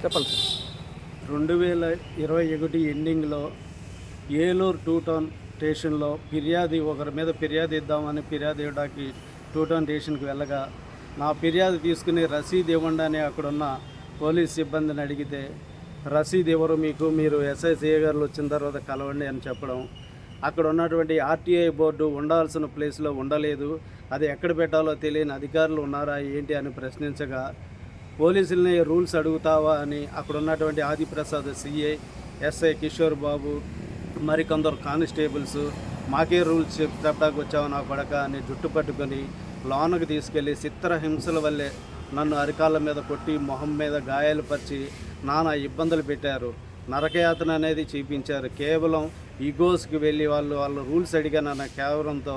చెప్పండి సార్. రెండు వేల ఇరవై ఒకటి ఎండింగ్లో ఏలూరు టూ టౌన్ స్టేషన్లో ఫిర్యాదు ఒకరి మీద ఫిర్యాదు ఇద్దామని ఫిర్యాదు ఇవ్వడానికి టూ టౌన్ స్టేషన్కి వెళ్ళగా నా ఫిర్యాదు తీసుకుని రసీదు ఇవ్వండి అని అక్కడున్న పోలీస్ సిబ్బందిని అడిగితే రసీదు ఇవ్వరు మీకు? మీరు ఎస్ఐసిఏ గారు వచ్చిన తర్వాత కలవండి అని చెప్పడం అక్కడ ఉన్నటువంటి ఆర్టీఐ బోర్డు ఉండాల్సిన ప్లేస్లో ఉండలేదు. అది ఎక్కడ పెట్టాలో తెలియని అధికారులు ఉన్నారా ఏంటి అని ప్రశ్నించగా పోలీసుల్ని రూల్స్ అడుగుతావా అని అక్కడ ఉన్నటువంటి ఆదిప్రసాద్ సిఐ ఎస్ఐ కిషోర్ బాబు మరికొందరు కానిస్టేబుల్స్ మాకే రూల్స్ చెప్ చెప్పడానికి వచ్చావు నా కొడక అని జుట్టు పట్టుకొని లోనకు తీసుకెళ్ళి చిత్రహింసల వల్లే నన్ను అరికాళ్ళ మీద కొట్టి మొహం మీద గాయాలు పరిచి నానా ఇబ్బందులు పెట్టారు. నరకయాతన అనేది చూపించారు. కేవలం ఈగోస్కి వెళ్ళి వాళ్ళు వాళ్ళ రూల్స్ అడిగానన్న కేవలంతో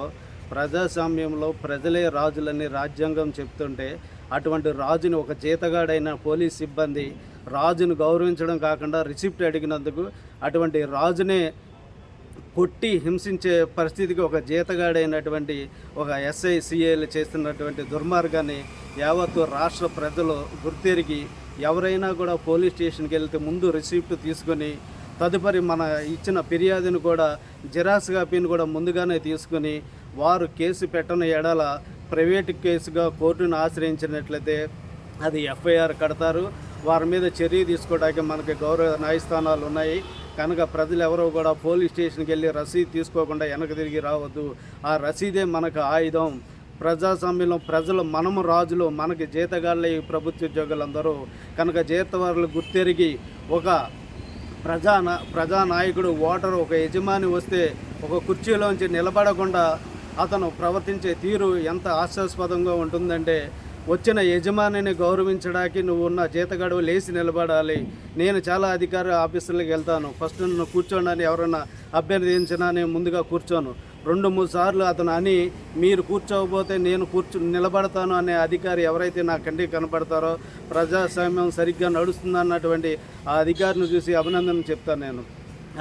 ప్రజాస్వామ్యంలో ప్రజలే రాజులని రాజ్యాంగం చెప్తుంటే అటువంటి రాజుని ఒక జీతగాడైన పోలీస్ సిబ్బంది రాజును గౌరవించడం కాకుండా రిసిప్ట్ అడిగినందుకు అటువంటి రాజునే కొట్టి హింసించే పరిస్థితికి ఒక జీతగాడైనటువంటి ఒక ఎస్ఐ సిఏలు చేస్తున్నటువంటి దుర్మార్గాన్ని యావత్తు రాష్ట్ర ప్రజలు గుర్తెరిగి ఎవరైనా కూడా పోలీస్ స్టేషన్కి వెళ్తే ముందు రిసిప్ట్ తీసుకొని తదుపరి మన ఇచ్చిన ఫిర్యాదును కూడా జిరాక్స్ కాపీని కూడా ముందుగానే తీసుకొని వారు కేసు పెట్టని ఎడల ప్రైవేట్ కేసుగా కోర్టును ఆశ్రయించినట్లయితే అది ఎఫ్ఐఆర్ కడతారు. వారి మీద చర్య తీసుకోవడానికి మనకి గౌరవ న్యాయస్థానాలు ఉన్నాయి. కనుక ప్రజలు ఎవరో కూడా పోలీస్ స్టేషన్కి వెళ్ళి రసీదు తీసుకోకుండా వెనక తిరిగి రావద్దు. ఆ రసీదే మనకు ఆయుధం. ప్రజాస్వామ్యంలో ప్రజలు మనము రాజులు మనకి జీతగాళ్ళ ఈ ప్రభుత్వ ఉద్యోగులందరూ. కనుక జీతవారులు గుర్తెరిగి ఒక ప్రజా ప్రజానాయకుడు ఓటరు ఒక యజమాని వస్తే ఒక కుర్చీలోంచి నిలబడకుండా అతను ప్రవర్తించే తీరు ఎంత ఆశాస్పదంగా ఉంటుందంటే వచ్చిన యజమానిని గౌరవించడానికి నువ్వు ఉన్న జీతగడువు లేచి నిలబడాలి. నేను చాలా అధికార ఆఫీసులకు వెళ్తాను. ఫస్ట్ నువ్వు కూర్చోండి అని ఎవరన్నా అభ్యర్థించినా నేను ముందుగా కూర్చోను. రెండు మూడు సార్లు అతను అని మీరు కూర్చోకపోతే నేను కూర్చు నిలబడతాను అనే అధికారి ఎవరైతే నా కంటికి కనపడతారో ప్రజాస్వామ్యం సరిగ్గా నడుస్తుందన్నటువంటి ఆ అధికారిని చూసి అభినందన చెప్తాను నేను.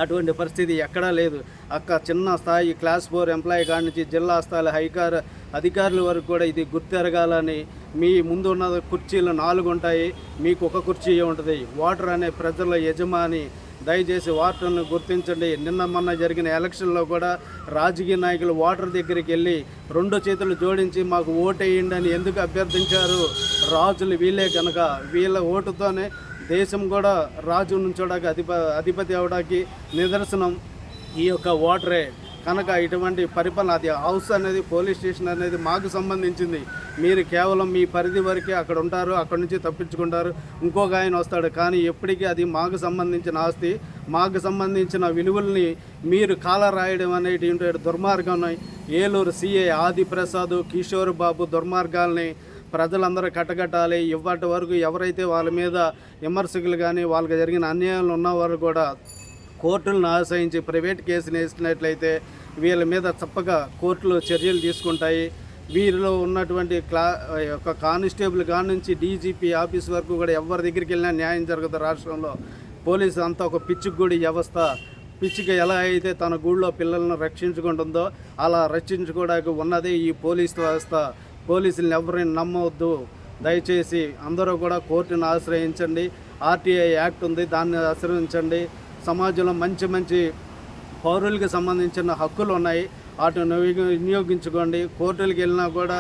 అటువంటి పరిస్థితి ఎక్కడా లేదు. అక్క చిన్న స్థాయి క్లాస్ ఫోర్ ఎంప్లాయీ కాడి నుంచి జిల్లా స్థాయి హైకార్ అధికారుల వరకు కూడా ఇది గుర్తెరగాలని మీ ముందు ఉన్న కుర్చీలు నాలుగు ఉంటాయి మీకు ఒక కుర్చీ ఉంటుంది? వాటర్ అనే ప్రజల యజమాని దయచేసి ఓటర్ని గుర్తించండి. నిన్న మొన్న జరిగిన ఎలక్షన్లో కూడా రాజకీయ నాయకులు వాటర్ దగ్గరికి వెళ్ళి రెండు చేతులు జోడించి మాకు ఓటేయండి అని ఎందుకు అభ్యర్థించారు? రాజులు వీళ్ళే కనుక. వీళ్ళ ఓటుతోనే దేశం కూడా రాజు నుంచోడానికి అధిప అధిపతి అవడానికి నిదర్శనం ఈ యొక్క ఓటరే. కనుక ఇటువంటి పరిపాలన అది హౌస్ అనేది పోలీస్ స్టేషన్ అనేది మాకు సంబంధించింది. మీరు కేవలం మీ పరిధి వరకే అక్కడ ఉంటారు అక్కడ నుంచి తప్పించుకుంటారు ఇంకొక ఆయన వస్తాడు. కానీ ఎప్పటికీ అది మాకు సంబంధించిన ఆస్తి మాకు సంబంధించిన విలువల్ని మీరు కాల రాయడం అనేటువంటి దుర్మార్గం. ఏలూరు సీఏ ఆదిప్రసాద్ కిషోర్ బాబు దుర్మార్గాల్ని ప్రజలందరూ కట్టగట్టాలి ఇవాటి వరకు ఎవరైతే వాళ్ళ మీద విమర్శకులు కానీ వాళ్ళకి జరిగిన అన్యాయాలు ఉన్నవారు కూడా కోర్టులను ఆశ్రయించి ప్రైవేట్ కేసులు వేసినట్లయితే వీళ్ళ మీద తప్పక కోర్టులో చర్యలు తీసుకుంటాయి. వీరిలో ఉన్నటువంటి క్లా యొక్క కానిస్టేబుల్ కాడి నుంచి డీజీపీ ఆఫీస్ వరకు కూడా ఎవరి దగ్గరికి వెళ్ళినా న్యాయం జరగదు రాష్ట్రంలో. పోలీసు అంతా ఒక పిచ్చిగుడి వ్యవస్థ. పిచ్చిక ఎలా అయితే తన గూళ్ళో పిల్లలను రక్షించుకుంటుందో అలా రక్షించుకోవడానికి ఉన్నదే ఈ పోలీస్ వ్యవస్థ. పోలీసులను ఎవరిని నమ్మవద్దు. దయచేసి అందరూ కూడా కోర్టును ఆశ్రయించండి. ఆర్టీఐ యాక్ట్ ఉంది దాన్ని ఆశ్రయించండి. సమాజంలో మంచి మంచి పౌరులకు సంబంధించిన హక్కులు ఉన్నాయి. వాటిని వినియోగించుకోండి. కోర్టులకు వెళ్ళినా కూడా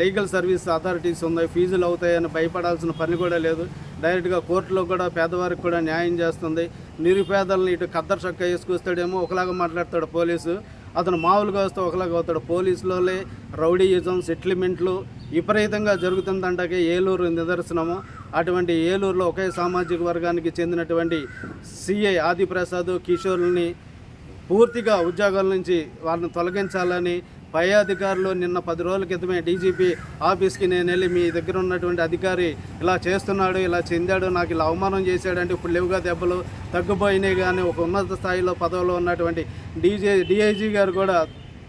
లీగల్ సర్వీస్ అథారిటీస్ ఉన్నాయి. ఫీజులు అవుతాయని భయపడాల్సిన పని కూడా లేదు. డైరెక్ట్గా కోర్టులో కూడా పేదవారికి కూడా న్యాయం చేస్తుంది. నిరుపేదలను ఇటు కద్దర్ చక్క వేసుకొస్తాడేమో ఒకలాగా మాట్లాడతాడు పోలీసు. అతను మామూలుగా వస్తే ఒకలాగా అవుతాడు. పోలీసులోనే రౌడీయిజం సెటిల్మెంట్లు విపరీతంగా జరుగుతుందంటే ఏలూరు నిదర్శనము. అటువంటి ఏలూరులో ఒకే సామాజిక వర్గానికి చెందినటువంటి సిఐ ఆదిప్రసాద్ కిషోర్ని పూర్తిగా ఉద్యోగాల నుంచి వాళ్ళని తొలగించాలని పై అధికారులు నిన్న పది రోజుల క్రితమే డీజీపీ ఆఫీస్కి నేను వెళ్ళి మీ దగ్గర ఉన్నటువంటి అధికారి ఇలా చేస్తున్నాడు ఇలా చెందాడు నాకు ఇలా అవమానం చేశాడంటే ఇప్పుడు లేవుగా దెబ్బలు తగ్గిపోయినాయి కానీ ఒక ఉన్నత స్థాయిలో పదవిలో ఉన్నటువంటి డీజే డిఐజీ గారు కూడా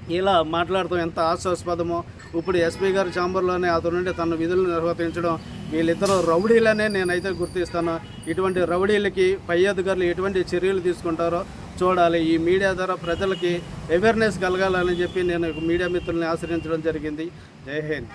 ఇలా మాట్లాడటం ఎంత ఆశాస్పదమో ఇప్పుడు ఎస్పీ గారి ఛాంబర్లోనే అతను నుండి తన విధులు నిర్వర్తించడం వీళ్ళిద్దరూ రౌడీలనే నేనైతే గుర్తిస్తాను. ఇటువంటి రౌడీలకి పై అధికారులు ఎటువంటి చర్యలు తీసుకుంటారో చూడాలి. ఈ మీడియా ద్వారా ప్రజలకి అవేర్నెస్ కలగాలని చెప్పి నేను మీడియా మిత్రుల్ని ఆశ్రయించడం జరిగింది. జై హింద్.